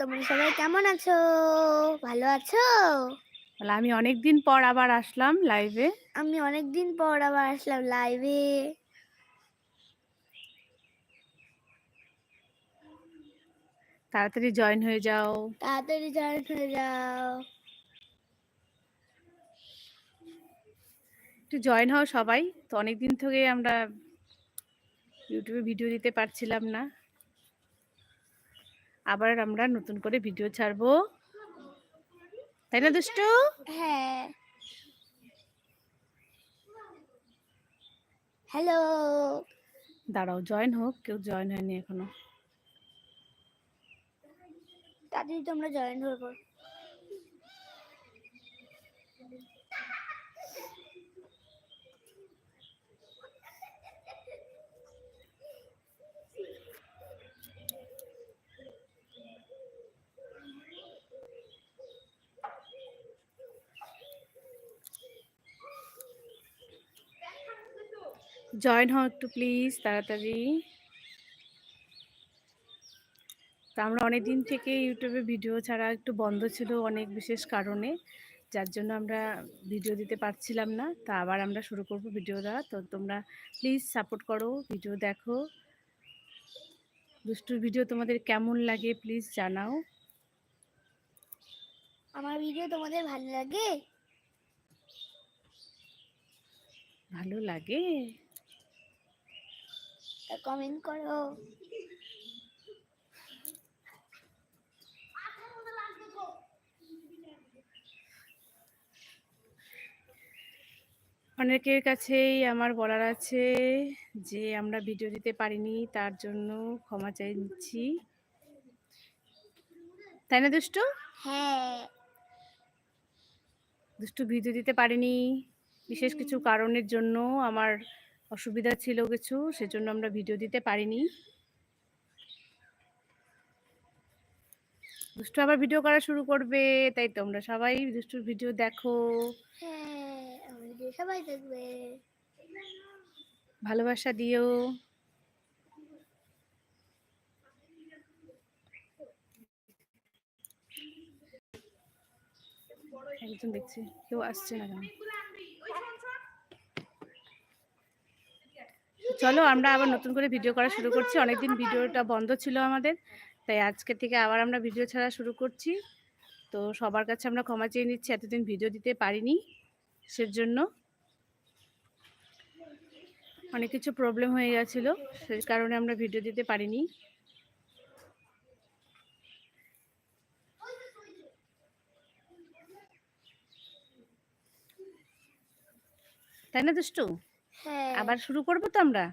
তোমরা সবাই কেমন আছো? ভালো আছো? বলে আমি অনেক দিন পর আবার আসলাম লাইভে আমি অনেক দিন পর আবার আসলাম লাইভে তাড়াতাড়ি জয়েন হয়ে যাও। তাড়াতাড়ি জয়েন হয়ে যাও। একটু জয়েন হও সবাই। তো অনেক দিন থেকে আমরা ইউটিউবে ভিডিও দিতে পারছিলাম না। আবার আমরা নতুন করে ভিডিও ছাড়বো। তাই না দুষ্টু? হ্যাঁ। হ্যালো। দাঁড়াও জয়েন হোক কেউ জয়েন হয়নি এখনও। তাড়াতাড়ি তোমরা জয়েন হয়ে পড়ো। জয়েন হও একটু প্লিজ তাড়াতাড়ি। তা আমরা অনেক দিন থেকে ইউটিউবে ভিডিও ছাড়া একটু বন্ধ ছিল অনেক বিশেষ কারণে যার জন্য আমরা ভিডিও দিতে পারছিলাম না। তা আবার আমরা শুরু করব ভিডিও দেওয়া। তো তোমরা প্লিজ সাপোর্ট করো ভিডিও দেখো। দুষ্টুর ভিডিও তোমাদের কেমন লাগে প্লিজ জানাও। আমার ভিডিও তোমাদের ভালো লাগে? ভালো লাগে? কমেন্ট করো। অনেকের কাছেই আমার বলার আছে যে আমরা ভিডিও দিতে পারিনি তার জন্য ক্ষমা চাই নিচ্ছি। তাই না দুষ্টু? হ্যাঁ। দুষ্টু ভিডিও দিতে পারিনি বিশেষ কিছু কারণের জন্য আমার অসুবিধা ছিল কিছু সেজন্য আমরা ভিডিও দিতে পারিনি। দুষ্টু আবার ভিডিও করা শুরু করবে তাই তোমরা সবাই দুষ্টুর ভিডিও দেখো। হ্যাঁ সবাই দেখবে। ভালোবাসা দিও। একজন দেখছি কেউ আসছে না কেন? চলো, আমরা আবার নতুন করে ভিডিও করা শুরু করছি। অনেকদিন ভিডিওটা বন্ধ ছিল আমাদের, তাই আজকে থেকে আবার আমরা ভিডিও ছাড়া শুরু করছি। তো সবার কাছে আমরা ক্ষমা চেয়ে নিচ্ছি, এতদিন ভিডিও দিতে পারিনি সেজন্য। অনেক কিছু প্রবলেম হয়ে গেছিল, সেই কারণে আমরা ভিডিও দিতে পারিনি। তাই না দুষ্টু? আবার শুরু করব তো আমরা?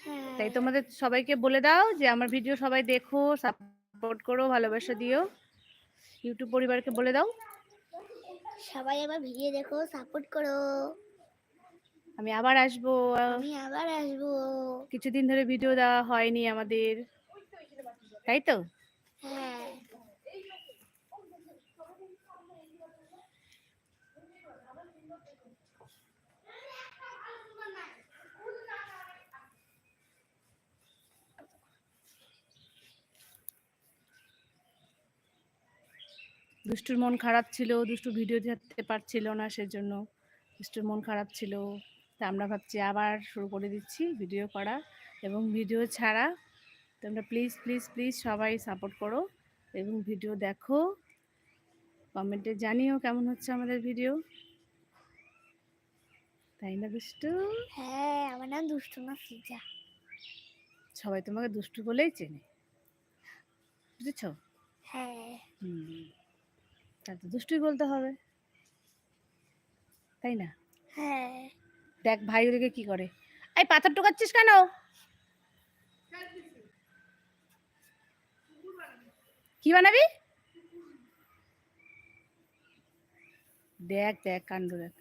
হ্যাঁ। তাই তোমাদের সবাইকে বলে দাও যে আমার ভিডিও সবাই দেখো সাপোর্ট করো ভালোবাসা দিও। ইউটিউব পরিবারকে বলে দাও। সবাই আমার ভিডিও দেখো সাপোর্ট করো। আমি আবার আসব। আমি আবার আসব। কিছুদিন ধরে ভিডিও দেওয়া হয়নি আমাদের। তাই তো? হ্যাঁ। দুষ্টুর মন খারাপ ছিল দুষ্টু ভিডিও দিতে পারছিল না সেজন্য দুষ্টুর মন খারাপ ছিল। তা আমরা ভাবছি আবার শুরু করে দিচ্ছি ভিডিও করা এবং ভিডিও ছাড়া তোমরা প্লিজ প্লিজ প্লিজ সবাই সাপোর্ট করো এবং ভিডিও দেখো। কমেন্টে জানিও কেমন হচ্ছে আমাদের ভিডিও তাই না দুষ্টু? হ্যাঁ আমার নাম দুষ্টু না সিজা। সবাই তোমাকে দুষ্টু বলেই চেনে। বুঝেছ? হ্যাঁ। হুম। তা তো দুষ্টুই বলতে হবে। তাই না? হ্যাঁ। দেখ ভাই ওদিকে কি করে। এই পাথর টোকাচ্ছিস কেন? কি বানাবি? দেখ দেখ কাণ্ড দেখ।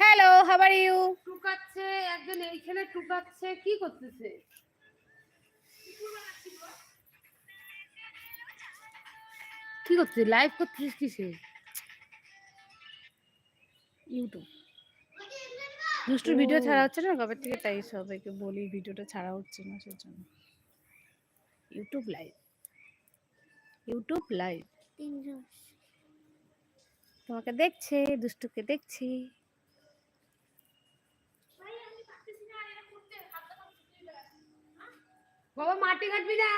হ্যালো হাউ আর ইউ টুকাচ্ছে একজন এইখানে টুকাচ্ছে কি করতেছে? কি করছে লাইভ করছিস কিসে? ইউটিউব দুষ্টুর ভিডিও ছাড়া হচ্ছে না কবে থেকে? তাই সবাইকে বলি ভিডিওটা ছাড়া হচ্ছে না সেজন্য। ইউটিউব লাইভ ইউটিউব লাইভ তোমাকে দেখছে দুষ্টুকে দেখছি। বাবা মাটি কাটবি না?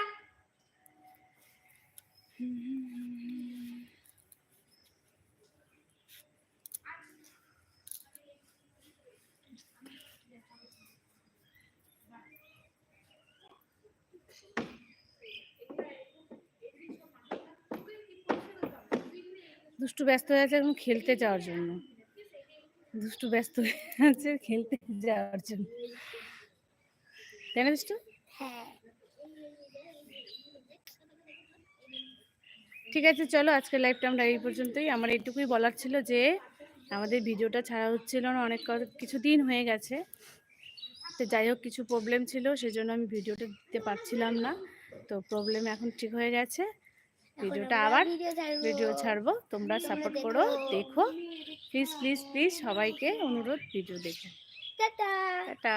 দুষ্টু ব্যস্ত হয়ে আছে এখন খেলতে যাওয়ার জন্য। দুষ্টু ব্যস্ত হয়ে আছে খেলতে যাওয়ার জন্য। তাই না দুষ্টু? হ্যাঁ। ঠিক আছে চলো আজকের লাইভটা আমরা এই পর্যন্তই। আমার এইটুকুই বলার ছিল যে আমাদের ভিডিওটা ছাড়া হচ্ছিল না অনেক কিছু দিন হয়ে গেছে। তো যাই হোক কিছু প্রবলেম ছিল সেজন্য আমি ভিডিওটা দিতে পারছিলাম না। তো প্রবলেম এখন ঠিক হয়ে গেছে। ভিডিওটা আবার ভিডিও ছাড়বো। তোমরা সাপোর্ট করো দেখো। প্লিজ প্লিজ প্লিজ সবাইকে অনুরোধ ভিডিও দেখো। টাটা।